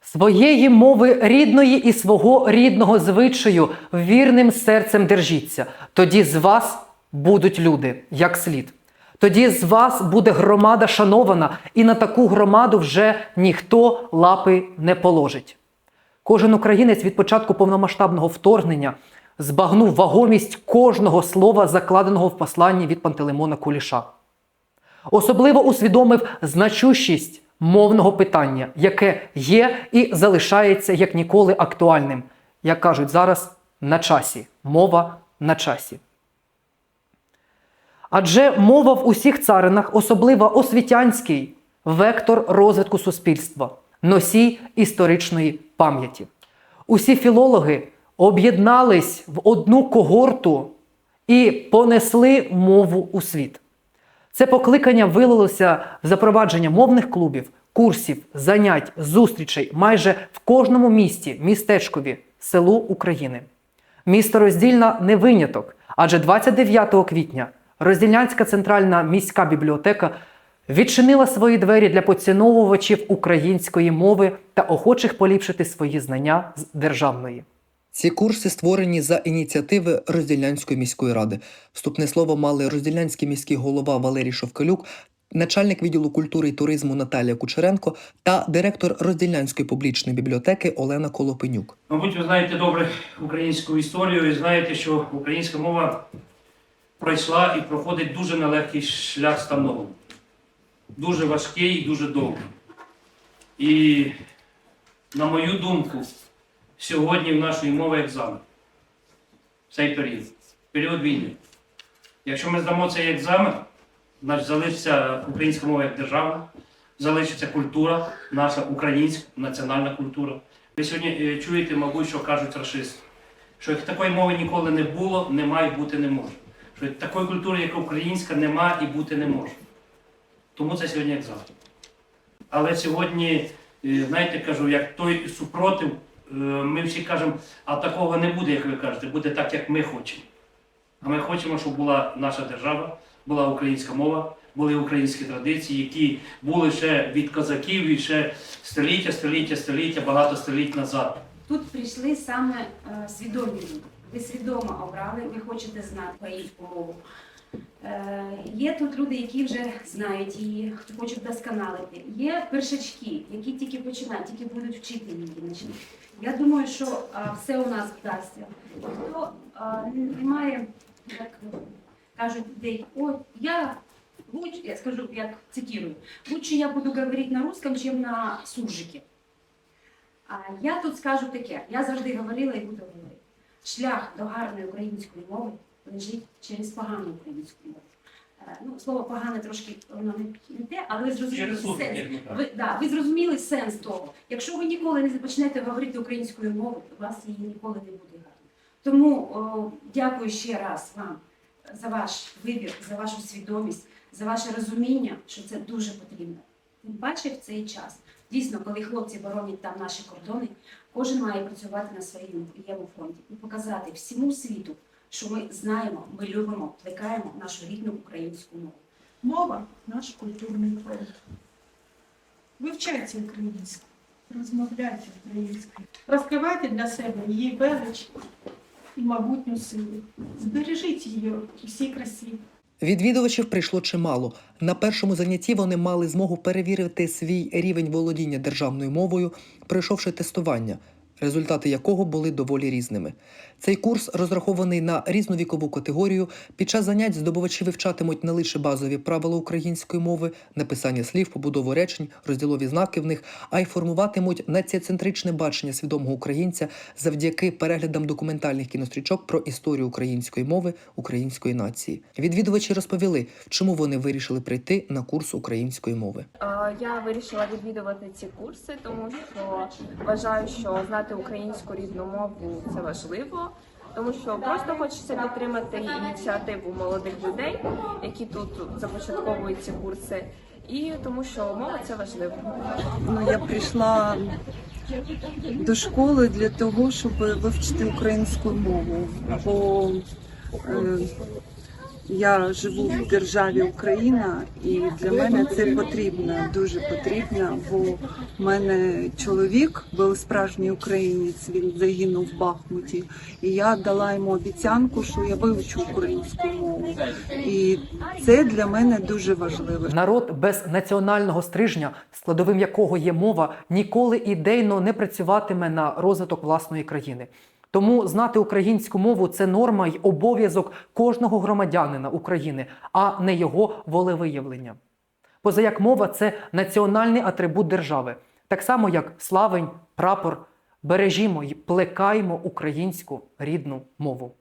Своєї мови рідної і свого рідного звичаю вірним серцем держіться. Тоді з вас будуть люди, як слід. Тоді з вас буде громада шанована, і на таку громаду вже ніхто лапи не положить. Кожен українець від початку повномасштабного вторгнення збагнув вагомість кожного слова, закладеного в посланні від Пантелеймона Куліша. Особливо усвідомив значущість мовного питання, яке є і залишається як ніколи актуальним. Як кажуть зараз, на часі. Мова на часі. Адже мова в усіх царинах, особливо освітянський, вектор розвитку суспільства, носій історичної пам'яті. Усі філологи об'єднались в одну когорту і понесли мову у світ. Це покликання вилилося в запровадження мовних клубів, курсів, занять, зустрічей майже в кожному місті, містечкові, селу України. Місто Роздільна не виняток, адже 29 квітня Роздільнянська центральна міська бібліотека відчинила свої двері для поціновувачів української мови та охочих поліпшити свої знання з державної. Ці курси створені за ініціативи Розділянської міської ради. Вступне слово мали Розділянський міський голова Валерій Шовкалюк, начальник відділу культури і туризму Наталія Кучеренко та директор Розділянської публічної бібліотеки Олена Колопенюк. Мабуть, ви знаєте добре українську історію і знаєте, що українська мова пройшла і проходить дуже нелегкий шлях становлення. Дуже важкий і дуже довгий. І, на мою думку, сьогодні в нашої мови екзамен. Цей період. Період війни. Якщо ми здамо цей екзамен, значить залишиться українська мова як державна, залишиться культура, наша українська національна культура. Ви сьогодні е, чуєте, мабуть, що кажуть расисти, що як такої мови ніколи не було, немає і бути не може. Що такої культури, як українська, нема і бути не може. Тому це сьогодні екзамен. Але сьогодні, е, знаєте, кажу, як той супротив, ми всі кажемо, а такого не буде, як ви кажете, буде так, як ми хочемо. А ми хочемо, щоб була наша держава, була українська мова, були українські традиції, які були ще від козаків і ще століття, століття, століття, багато століть назад. Тут прийшли саме е, свідомі люди. Ви свідомо обрали, ви хочете знати українську мову. Е, є тут люди, які вже знають її, хто хоче вдосконалити. Є першачки, які тільки починають, тільки будуть вчити її. Я думаю, що е, все у нас вдасться. Хто не має, як кажуть, деякі, о, я лучше, я скажу, як цитирую, лучше я буду говорити на русском, чем на суржике. А я тут скажу таке: я завжди говорила і буду говорити. Шлях до гарної української мови лежить через погану українську мову. Е, Ну, слово погане трошки воно не, те, але ви зрозуміли Через сенс. Ви, да, ви зрозуміли сенс того. Якщо ви ніколи не почнете говорити українською мовою, у вас її ніколи не буде гарно. Тому о, дякую ще раз вам за ваш вибір, за вашу свідомість, за ваше розуміння, що це дуже потрібно. Тим паче в цей час. Дійсно, коли хлопці боронять там наші кордони, кожен має працювати на своєму фронті і показати всьому світу, що ми знаємо, ми любимо, плекаємо нашу рідну українську мову. Мова наш культурний фонд. Вивчайте українську, розмовляйте українською, розкривайте для себе її велич і могутню силу. Збережіть її у всій красі. Відвідувачів прийшло чимало. На першому занятті вони мали змогу перевірити свій рівень володіння державною мовою, пройшовши тестування, результати якого були доволі різними. Цей курс розрахований на різну вікову категорію. Під час занять здобувачі вивчатимуть не лише базові правила української мови, написання слів, побудову речень, розділові знаки в них, а й формуватимуть націоцентричне бачення свідомого українця завдяки переглядам документальних кінострічок про історію української мови, української нації. Відвідувачі розповіли, чому вони вирішили прийти на курс української мови. Я вирішила відвідувати ці курси, тому що вважаю, що знати українську рідну мову це важливо, тому що просто хочеться підтримати ініціативу молодих людей, які тут започатковують ці курси, і тому що мова це важливо. Ну, я прийшла до школи для того, щоб вивчити українську мову. Бо е, Я живу в державі Україна, і для мене це потрібно, дуже потрібно, бо в мене чоловік був справжній українець. Він загинув в Бахмуті, і я дала йому обіцянку, що я вивчу українську мову. І це для мене дуже важливо. Народ без національного стрижня, складовим якого є мова, ніколи ідейно не працюватиме на розвиток власної країни. Тому знати українську мову це норма й обов'язок кожного громадянина України, а не його волевиявлення. Позаяк мова це національний атрибут держави, так само як славень, прапор. Бережімо й плекаємо українську рідну мову.